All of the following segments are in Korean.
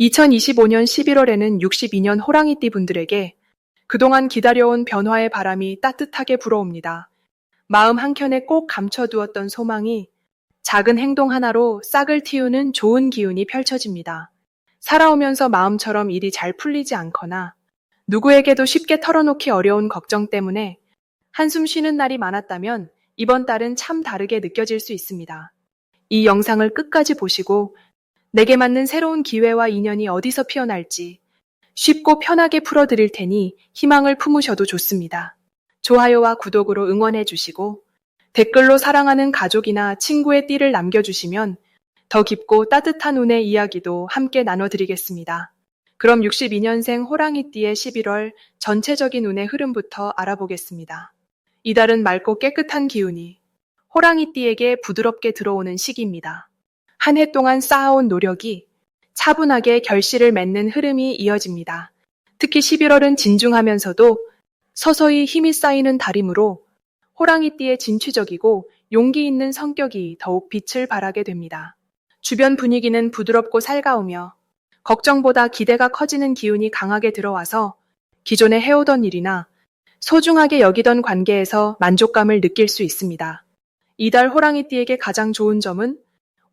2025년 11월에는 62년 호랑이띠 분들에게 그동안 기다려온 변화의 바람이 따뜻하게 불어옵니다. 마음 한켠에 꼭 감춰두었던 소망이 작은 행동 하나로 싹을 틔우는 좋은 기운이 펼쳐집니다. 살아오면서 마음처럼 일이 잘 풀리지 않거나 누구에게도 쉽게 털어놓기 어려운 걱정 때문에 한숨 쉬는 날이 많았다면 이번 달은 참 다르게 느껴질 수 있습니다. 이 영상을 끝까지 보시고 내게 맞는 새로운 기회와 인연이 어디서 피어날지 쉽고 편하게 풀어드릴 테니 희망을 품으셔도 좋습니다. 좋아요와 구독으로 응원해 주시고 댓글로 사랑하는 가족이나 친구의 띠를 남겨주시면 더 깊고 따뜻한 운의 이야기도 함께 나눠드리겠습니다. 그럼 62년생 호랑이띠의 11월 전체적인 운의 흐름부터 알아보겠습니다. 이달은 맑고 깨끗한 기운이 호랑이띠에게 부드럽게 들어오는 시기입니다. 한 해 동안 쌓아온 노력이 차분하게 결실을 맺는 흐름이 이어집니다. 특히 11월은 진중하면서도 서서히 힘이 쌓이는 달이므로 호랑이띠의 진취적이고 용기 있는 성격이 더욱 빛을 발하게 됩니다. 주변 분위기는 부드럽고 살가우며 걱정보다 기대가 커지는 기운이 강하게 들어와서 기존에 해오던 일이나 소중하게 여기던 관계에서 만족감을 느낄 수 있습니다. 이달 호랑이띠에게 가장 좋은 점은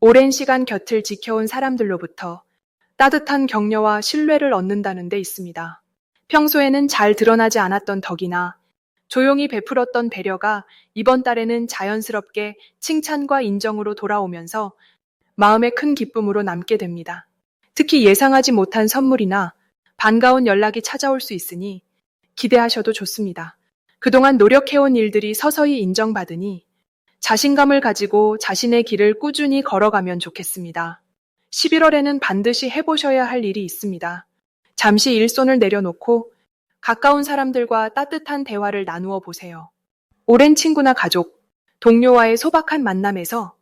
오랜 시간 곁을 지켜온 사람들로부터 따뜻한 격려와 신뢰를 얻는다는 데 있습니다. 평소에는 잘 드러나지 않았던 덕이나 조용히 베풀었던 배려가 이번 달에는 자연스럽게 칭찬과 인정으로 돌아오면서 마음의 큰 기쁨으로 남게 됩니다. 특히 예상하지 못한 선물이나 반가운 연락이 찾아올 수 있으니 기대하셔도 좋습니다. 그동안 노력해온 일들이 서서히 인정받으니 자신감을 가지고 자신의 길을 꾸준히 걸어가면 좋겠습니다. 11월에는 반드시 해보셔야 할 일이 있습니다. 잠시 일손을 내려놓고 가까운 사람들과 따뜻한 대화를 나누어 보세요. 오랜 친구나 가족, 동료와의 소박한 만남에서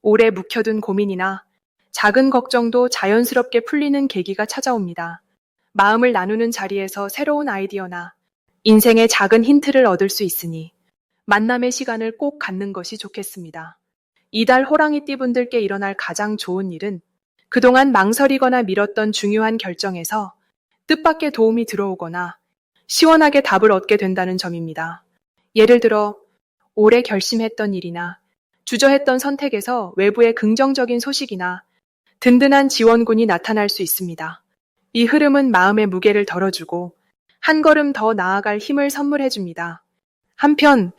오래 묵혀둔 고민이나 작은 걱정도 자연스럽게 풀리는 계기가 찾아옵니다. 마음을 나누는 자리에서 새로운 아이디어나 인생의 작은 힌트를 얻을 수 있으니 만남의 시간을 꼭 갖는 것이 좋겠습니다. 이달 호랑이띠 분들께 일어날 가장 좋은 일은 그동안 망설이거나 미뤘던 중요한 결정에서 뜻밖의 도움이 들어오거나 시원하게 답을 얻게 된다는 점입니다. 예를 들어 오래 결심했던 일이나 주저했던 선택에서 외부의 긍정적인 소식이나 든든한 지원군이 나타날 수 있습니다. 이 흐름은 마음의 무게를 덜어주고 한 걸음 더 나아갈 힘을 선물해 줍니다. 한편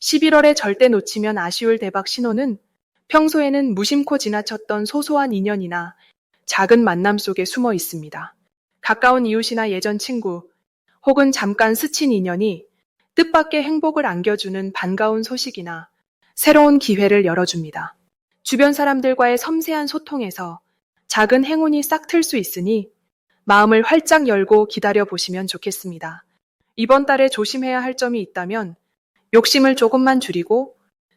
11월에 절대 놓치면 아쉬울 대박 신호는 평소에는 무심코 지나쳤던 소소한 인연이나 작은 만남 속에 숨어 있습니다. 가까운 이웃이나 예전 친구, 혹은 잠깐 스친 인연이 뜻밖의 행복을 안겨주는 반가운 소식이나 새로운 기회를 열어줍니다. 주변 사람들과의 섬세한 소통에서 작은 행운이 싹 틀 수 있으니 마음을 활짝 열고 기다려 보시면 좋겠습니다. 이번 달에 조심해야 할 점이 있다면 욕심을 조금만 줄이고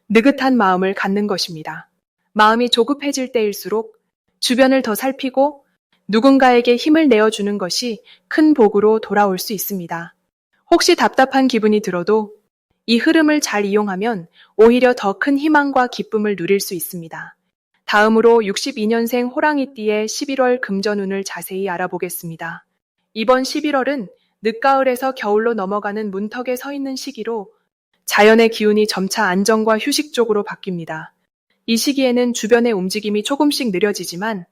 느긋한 마음을 갖는 것입니다. 마음이 조급해질 때일수록 주변을 더 살피고 누군가에게 힘을 내어주는 것이 큰 복으로 돌아올 수 있습니다. 혹시 답답한 기분이 들어도 이 흐름을 잘 이용하면 오히려 더 큰 희망과 기쁨을 누릴 수 있습니다. 다음으로 62년생 호랑이띠의 11월 금전운을 자세히 알아보겠습니다. 이번 11월은 늦가을에서 겨울로 넘어가는 문턱에 서 있는 시기로 자연의 기운이 점차 안정과 휴식 쪽으로 바뀝니다. 이 시기에는 주변의 움직임이 조금씩 느려지지만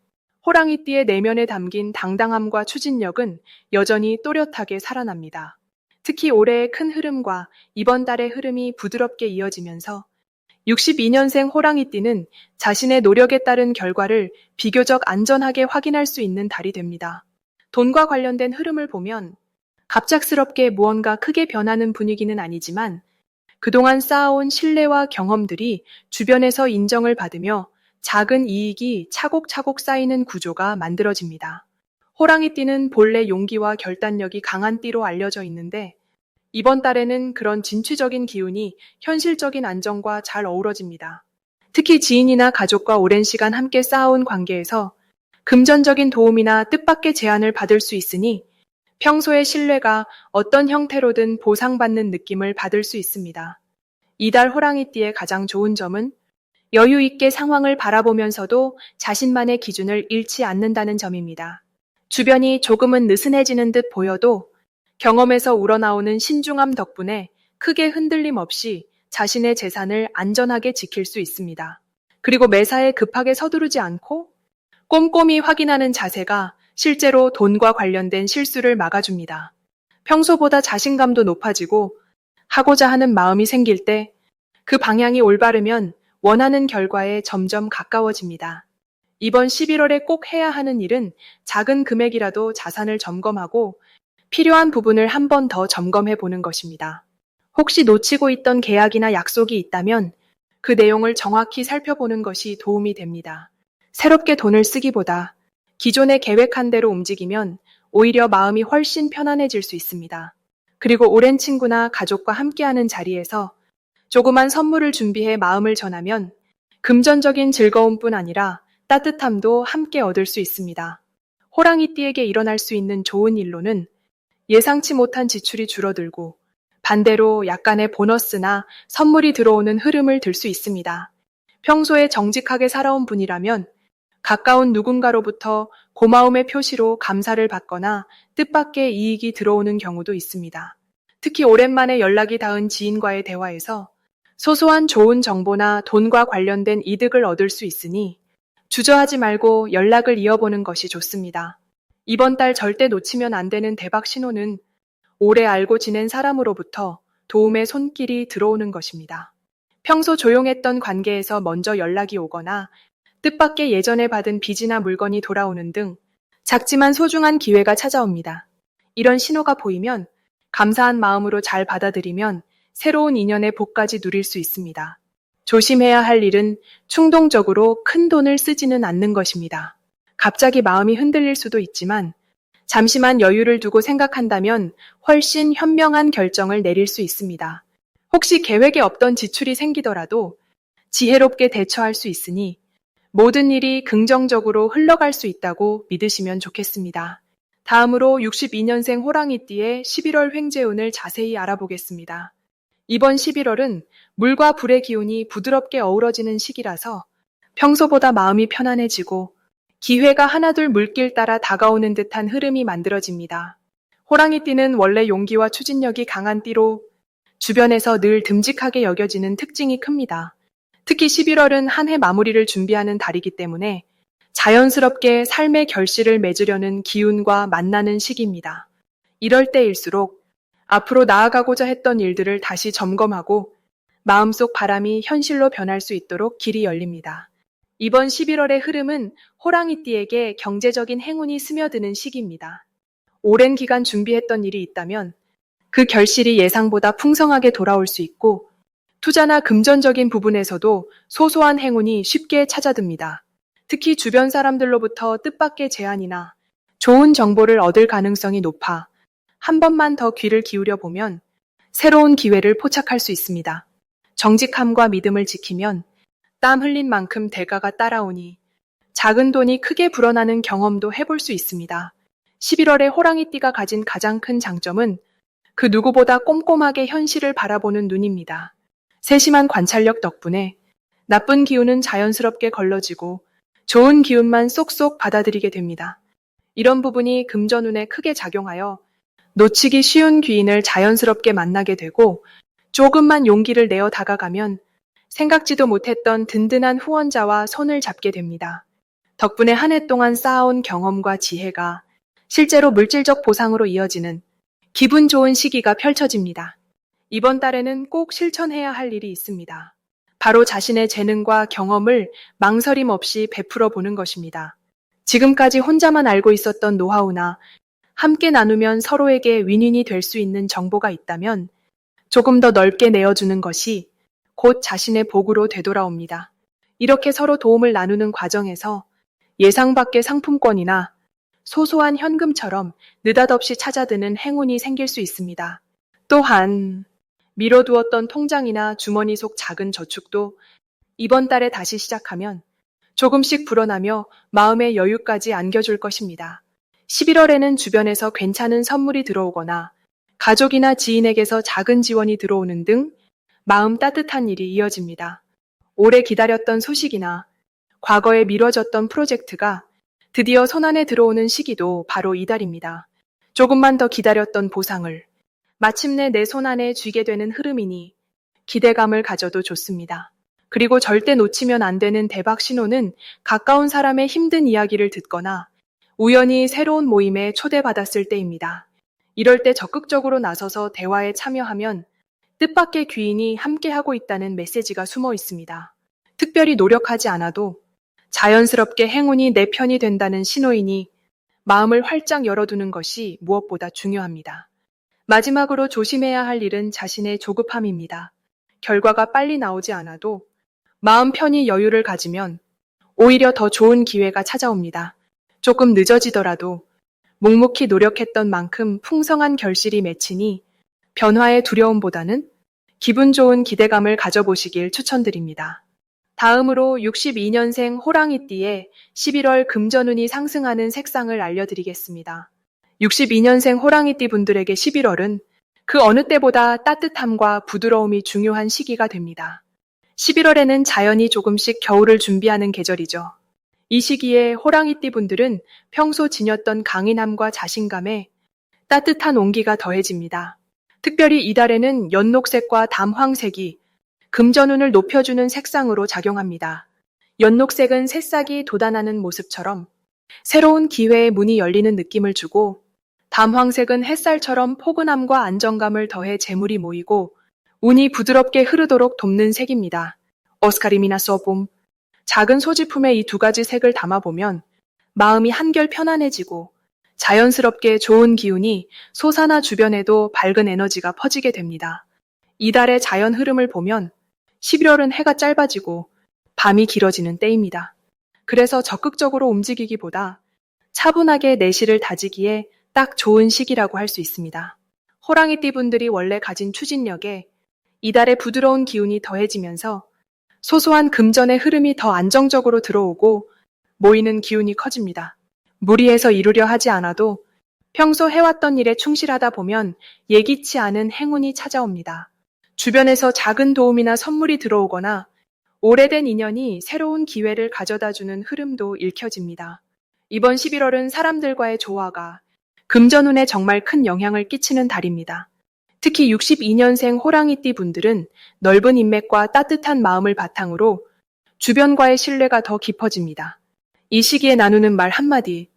호랑이띠의 내면에 담긴 당당함과 추진력은 여전히 또렷하게 살아납니다. 특히 올해의 큰 흐름과 이번 달의 흐름이 부드럽게 이어지면서 62년생 호랑이띠는 자신의 노력에 따른 결과를 비교적 안전하게 확인할 수 있는 달이 됩니다. 돈과 관련된 흐름을 보면 갑작스럽게 무언가 크게 변하는 분위기는 아니지만 그동안 쌓아온 신뢰와 경험들이 주변에서 인정을 받으며 작은 이익이 차곡차곡 쌓이는 구조가 만들어집니다. 호랑이띠는 본래 용기와 결단력이 강한 띠로 알려져 있는데 이번 달에는 그런 진취적인 기운이 현실적인 안정과 잘 어우러집니다. 특히 지인이나 가족과 오랜 시간 함께 쌓아온 관계에서 금전적인 도움이나 뜻밖의 제안을 받을 수 있으니 평소의 신뢰가 어떤 형태로든 보상받는 느낌을 받을 수 있습니다. 이달 호랑이띠의 가장 좋은 점은 여유 있게 상황을 바라보면서도 자신만의 기준을 잃지 않는다는 점입니다. 주변이 조금은 느슨해지는 듯 보여도 경험에서 우러나오는 신중함 덕분에 크게 흔들림 없이 자신의 재산을 안전하게 지킬 수 있습니다. 그리고 매사에 급하게 서두르지 않고 꼼꼼히 확인하는 자세가 실제로 돈과 관련된 실수를 막아줍니다. 평소보다 자신감도 높아지고 하고자 하는 마음이 생길 때 그 방향이 올바르면 원하는 결과에 점점 가까워집니다. 이번 11월에 꼭 해야 하는 일은 작은 금액이라도 자산을 점검하고 필요한 부분을 한 번 더 점검해 보는 것입니다. 혹시 놓치고 있던 계약이나 약속이 있다면 그 내용을 정확히 살펴보는 것이 도움이 됩니다. 새롭게 돈을 쓰기보다 기존에 계획한 대로 움직이면 오히려 마음이 훨씬 편안해질 수 있습니다. 그리고 오랜 친구나 가족과 함께하는 자리에서 조그만 선물을 준비해 마음을 전하면 금전적인 즐거움뿐 아니라 따뜻함도 함께 얻을 수 있습니다. 호랑이띠에게 일어날 수 있는 좋은 일로는 예상치 못한 지출이 줄어들고 반대로 약간의 보너스나 선물이 들어오는 흐름을 들 수 있습니다. 평소에 정직하게 살아온 분이라면 가까운 누군가로부터 고마움의 표시로 감사를 받거나 뜻밖의 이익이 들어오는 경우도 있습니다. 특히 오랜만에 연락이 닿은 지인과의 대화에서 소소한 좋은 정보나 돈과 관련된 이득을 얻을 수 있으니 주저하지 말고 연락을 이어보는 것이 좋습니다. 이번 달 절대 놓치면 안 되는 대박 신호는 오래 알고 지낸 사람으로부터 도움의 손길이 들어오는 것입니다. 평소 조용했던 관계에서 먼저 연락이 오거나 뜻밖의 예전에 받은 빚이나 물건이 돌아오는 등 작지만 소중한 기회가 찾아옵니다. 이런 신호가 보이면 감사한 마음으로 잘 받아들이면 새로운 인연의 복까지 누릴 수 있습니다. 조심해야 할 일은 충동적으로 큰 돈을 쓰지는 않는 것입니다. 갑자기 마음이 흔들릴 수도 있지만 잠시만 여유를 두고 생각한다면 훨씬 현명한 결정을 내릴 수 있습니다. 혹시 계획에 없던 지출이 생기더라도 지혜롭게 대처할 수 있으니 모든 일이 긍정적으로 흘러갈 수 있다고 믿으시면 좋겠습니다. 다음으로 62년생 호랑이띠의 11월 횡재운을 자세히 알아보겠습니다. 이번 11월은 물과 불의 기운이 부드럽게 어우러지는 시기라서 평소보다 마음이 편안해지고 기회가 하나둘 물길 따라 다가오는 듯한 흐름이 만들어집니다. 호랑이띠는 원래 용기와 추진력이 강한 띠로 주변에서 늘 듬직하게 여겨지는 특징이 큽니다. 특히 11월은 한 해 마무리를 준비하는 달이기 때문에 자연스럽게 삶의 결실을 맺으려는 기운과 만나는 시기입니다. 이럴 때일수록 앞으로 나아가고자 했던 일들을 다시 점검하고 마음속 바람이 현실로 변할 수 있도록 길이 열립니다. 이번 11월의 흐름은 호랑이띠에게 경제적인 행운이 스며드는 시기입니다. 오랜 기간 준비했던 일이 있다면 그 결실이 예상보다 풍성하게 돌아올 수 있고 투자나 금전적인 부분에서도 소소한 행운이 쉽게 찾아듭니다. 특히 주변 사람들로부터 뜻밖의 제안이나 좋은 정보를 얻을 가능성이 높아 한 번만 더 귀를 기울여 보면 새로운 기회를 포착할 수 있습니다. 정직함과 믿음을 지키면 땀 흘린 만큼 대가가 따라오니 작은 돈이 크게 불어나는 경험도 해볼 수 있습니다. 11월에 호랑이띠가 가진 가장 큰 장점은 그 누구보다 꼼꼼하게 현실을 바라보는 눈입니다. 세심한 관찰력 덕분에 나쁜 기운은 자연스럽게 걸러지고 좋은 기운만 쏙쏙 받아들이게 됩니다. 이런 부분이 금전운에 크게 작용하여 놓치기 쉬운 귀인을 자연스럽게 만나게 되고 조금만 용기를 내어 다가가면 생각지도 못했던 든든한 후원자와 손을 잡게 됩니다. 덕분에 한 해 동안 쌓아온 경험과 지혜가 실제로 물질적 보상으로 이어지는 기분 좋은 시기가 펼쳐집니다. 이번 달에는 꼭 실천해야 할 일이 있습니다. 바로 자신의 재능과 경험을 망설임 없이 베풀어 보는 것입니다. 지금까지 혼자만 알고 있었던 노하우나 함께 나누면 서로에게 윈윈이 될 수 있는 정보가 있다면 조금 더 넓게 내어주는 것이 곧 자신의 복으로 되돌아옵니다. 이렇게 서로 도움을 나누는 과정에서 예상 밖의 상품권이나 소소한 현금처럼 느닷없이 찾아드는 행운이 생길 수 있습니다. 또한 미뤄두었던 통장이나 주머니 속 작은 저축도 이번 달에 다시 시작하면 조금씩 불어나며 마음의 여유까지 안겨줄 것입니다. 11월에는 주변에서 괜찮은 선물이 들어오거나 가족이나 지인에게서 작은 지원이 들어오는 등 마음 따뜻한 일이 이어집니다. 오래 기다렸던 소식이나 과거에 미뤄졌던 프로젝트가 드디어 손안에 들어오는 시기도 바로 이달입니다. 조금만 더 기다렸던 보상을 마침내 내 손안에 쥐게 되는 흐름이니 기대감을 가져도 좋습니다. 그리고 절대 놓치면 안 되는 대박 신호는 가까운 사람의 힘든 이야기를 듣거나 우연히 새로운 모임에 초대받았을 때입니다. 이럴 때 적극적으로 나서서 대화에 참여하면 뜻밖의 귀인이 함께하고 있다는 메시지가 숨어 있습니다. 특별히 노력하지 않아도 자연스럽게 행운이 내 편이 된다는 신호이니 마음을 활짝 열어두는 것이 무엇보다 중요합니다. 마지막으로 조심해야 할 일은 자신의 조급함입니다. 결과가 빨리 나오지 않아도 마음 편히 여유를 가지면 오히려 더 좋은 기회가 찾아옵니다. 조금 늦어지더라도 묵묵히 노력했던 만큼 풍성한 결실이 맺히니 변화의 두려움보다는 기분 좋은 기대감을 가져보시길 추천드립니다. 다음으로 62년생 호랑이띠의 11월 금전운이 상승하는 색상을 알려드리겠습니다. 62년생 호랑이띠 분들에게 11월은 그 어느 때보다 따뜻함과 부드러움이 중요한 시기가 됩니다. 11월에는 자연이 조금씩 겨울을 준비하는 계절이죠. 이 시기에 호랑이띠 분들은 평소 지녔던 강인함과 자신감에 따뜻한 온기가 더해집니다. 특별히 이달에는 연녹색과 담황색이 금전운을 높여주는 색상으로 작용합니다. 연녹색은 새싹이 돋아나는 모습처럼 새로운 기회의 문이 열리는 느낌을 주고 담황색은 햇살처럼 포근함과 안정감을 더해 재물이 모이고 운이 부드럽게 흐르도록 돕는 색입니다. 오스카리미나 소봄 작은 소지품에 이 두 가지 색을 담아보면 마음이 한결 편안해지고 자연스럽게 좋은 기운이 소사나 주변에도 밝은 에너지가 퍼지게 됩니다. 이달의 자연 흐름을 보면 11월은 해가 짧아지고 밤이 길어지는 때입니다. 그래서 적극적으로 움직이기보다 차분하게 내실을 다지기에 딱 좋은 시기라고 할 수 있습니다. 호랑이띠 분들이 원래 가진 추진력에 이달의 부드러운 기운이 더해지면서 소소한 금전의 흐름이 더 안정적으로 들어오고 모이는 기운이 커집니다. 무리해서 이루려 하지 않아도 평소 해왔던 일에 충실하다 보면 예기치 않은 행운이 찾아옵니다. 주변에서 작은 도움이나 선물이 들어오거나 오래된 인연이 새로운 기회를 가져다 주는 흐름도 읽혀집니다. 이번 11월은 사람들과의 조화가 금전운에 정말 큰 영향을 끼치는 달입니다. 특히 62년생 호랑이띠 분들은 넓은 인맥과 따뜻한 마음을 바탕으로 주변과의 신뢰가 더 깊어집니다. 이 시기에 나누는 말 한마디,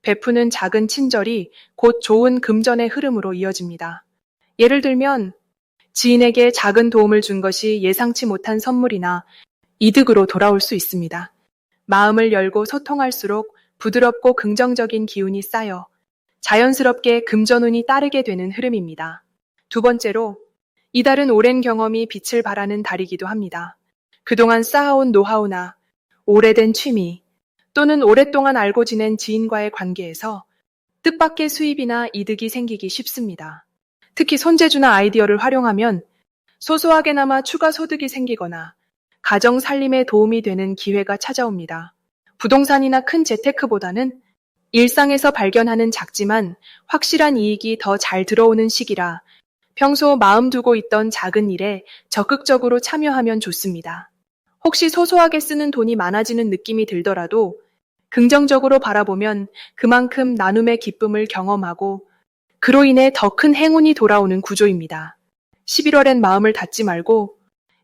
베푸는 작은 친절이 곧 좋은 금전의 흐름으로 이어집니다. 예를 들면 지인에게 작은 도움을 준 것이 예상치 못한 선물이나 이득으로 돌아올 수 있습니다. 마음을 열고 소통할수록 부드럽고 긍정적인 기운이 쌓여 자연스럽게 금전운이 따르게 되는 흐름입니다. 두 번째로 이달은 오랜 경험이 빛을 발하는 달이기도 합니다. 그동안 쌓아온 노하우나 오래된 취미 또는 오랫동안 알고 지낸 지인과의 관계에서 뜻밖의 수입이나 이득이 생기기 쉽습니다. 특히 손재주나 아이디어를 활용하면 소소하게나마 추가 소득이 생기거나 가정 살림에 도움이 되는 기회가 찾아옵니다. 부동산이나 큰 재테크보다는 일상에서 발견하는 작지만 확실한 이익이 더 잘 들어오는 시기라 평소 마음 두고 있던 작은 일에 적극적으로 참여하면 좋습니다. 혹시 소소하게 쓰는 돈이 많아지는 느낌이 들더라도 긍정적으로 바라보면 그만큼 나눔의 기쁨을 경험하고 그로 인해 더 큰 행운이 돌아오는 구조입니다. 11월엔 마음을 닫지 말고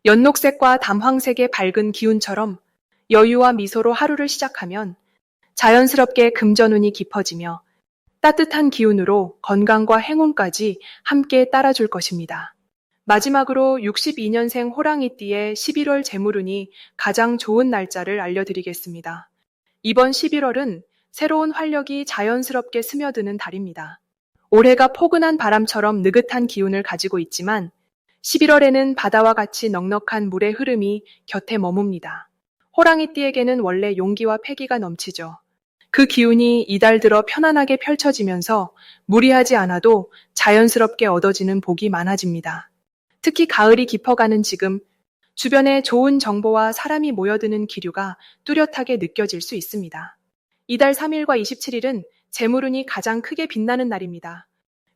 연녹색과 담황색의 밝은 기운처럼 여유와 미소로 하루를 시작하면 자연스럽게 금전운이 깊어지며 따뜻한 기운으로 건강과 행운까지 함께 따라줄 것입니다. 마지막으로 62년생 호랑이띠의 11월 재물운이 가장 좋은 날짜를 알려드리겠습니다. 이번 11월은 새로운 활력이 자연스럽게 스며드는 달입니다. 올해가 포근한 바람처럼 느긋한 기운을 가지고 있지만 11월에는 바다와 같이 넉넉한 물의 흐름이 곁에 머뭅니다. 호랑이띠에게는 원래 용기와 패기가 넘치죠. 그 기운이 이달 들어 편안하게 펼쳐지면서 무리하지 않아도 자연스럽게 얻어지는 복이 많아집니다. 특히 가을이 깊어가는 지금 주변에 좋은 정보와 사람이 모여드는 기류가 뚜렷하게 느껴질 수 있습니다. 이달 3일과 27일은 재물운이 가장 크게 빛나는 날입니다.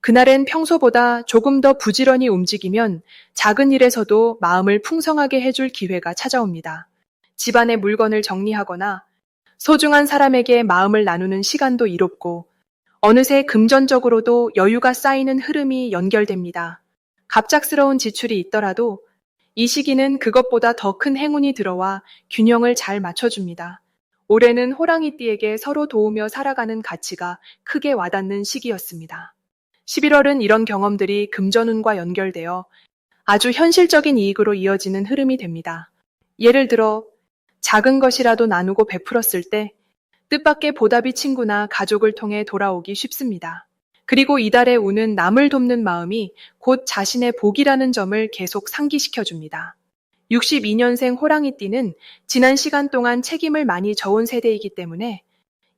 그날엔 평소보다 조금 더 부지런히 움직이면 작은 일에서도 마음을 풍성하게 해줄 기회가 찾아옵니다. 집안의 물건을 정리하거나 소중한 사람에게 마음을 나누는 시간도 이롭고 어느새 금전적으로도 여유가 쌓이는 흐름이 연결됩니다. 갑작스러운 지출이 있더라도 이 시기는 그것보다 더 큰 행운이 들어와 균형을 잘 맞춰줍니다. 올해는 호랑이띠에게 서로 도우며 살아가는 가치가 크게 와닿는 시기였습니다. 11월은 이런 경험들이 금전운과 연결되어 아주 현실적인 이익으로 이어지는 흐름이 됩니다. 예를 들어 작은 것이라도 나누고 베풀었을 때 뜻밖의 보답이 친구나 가족을 통해 돌아오기 쉽습니다. 그리고 이달의 운은 남을 돕는 마음이 곧 자신의 복이라는 점을 계속 상기시켜 줍니다. 62년생 호랑이띠는 지난 시간 동안 책임을 많이 져온 세대이기 때문에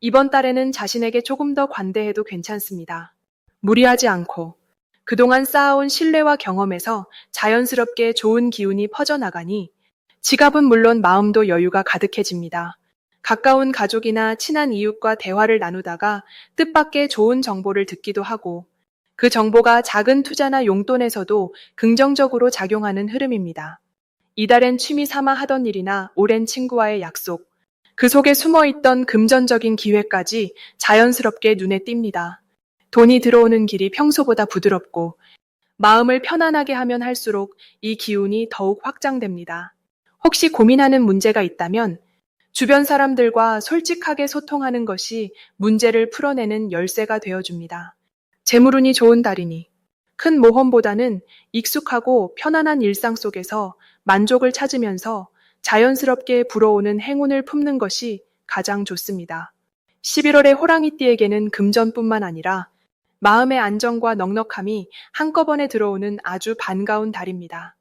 이번 달에는 자신에게 조금 더 관대해도 괜찮습니다. 무리하지 않고 그동안 쌓아온 신뢰와 경험에서 자연스럽게 좋은 기운이 퍼져나가니 지갑은 물론 마음도 여유가 가득해집니다. 가까운 가족이나 친한 이웃과 대화를 나누다가 뜻밖의 좋은 정보를 듣기도 하고 그 정보가 작은 투자나 용돈에서도 긍정적으로 작용하는 흐름입니다. 이달엔 취미 삼아 하던 일이나 오랜 친구와의 약속, 그 속에 숨어 있던 금전적인 기회까지 자연스럽게 눈에 띕니다. 돈이 들어오는 길이 평소보다 부드럽고 마음을 편안하게 하면 할수록 이 기운이 더욱 확장됩니다. 혹시 고민하는 문제가 있다면 주변 사람들과 솔직하게 소통하는 것이 문제를 풀어내는 열쇠가 되어줍니다. 재물운이 좋은 달이니 큰 모험보다는 익숙하고 편안한 일상 속에서 만족을 찾으면서 자연스럽게 불어오는 행운을 품는 것이 가장 좋습니다. 11월의 호랑이띠에게는 금전뿐만 아니라 마음의 안정과 넉넉함이 한꺼번에 들어오는 아주 반가운 달입니다.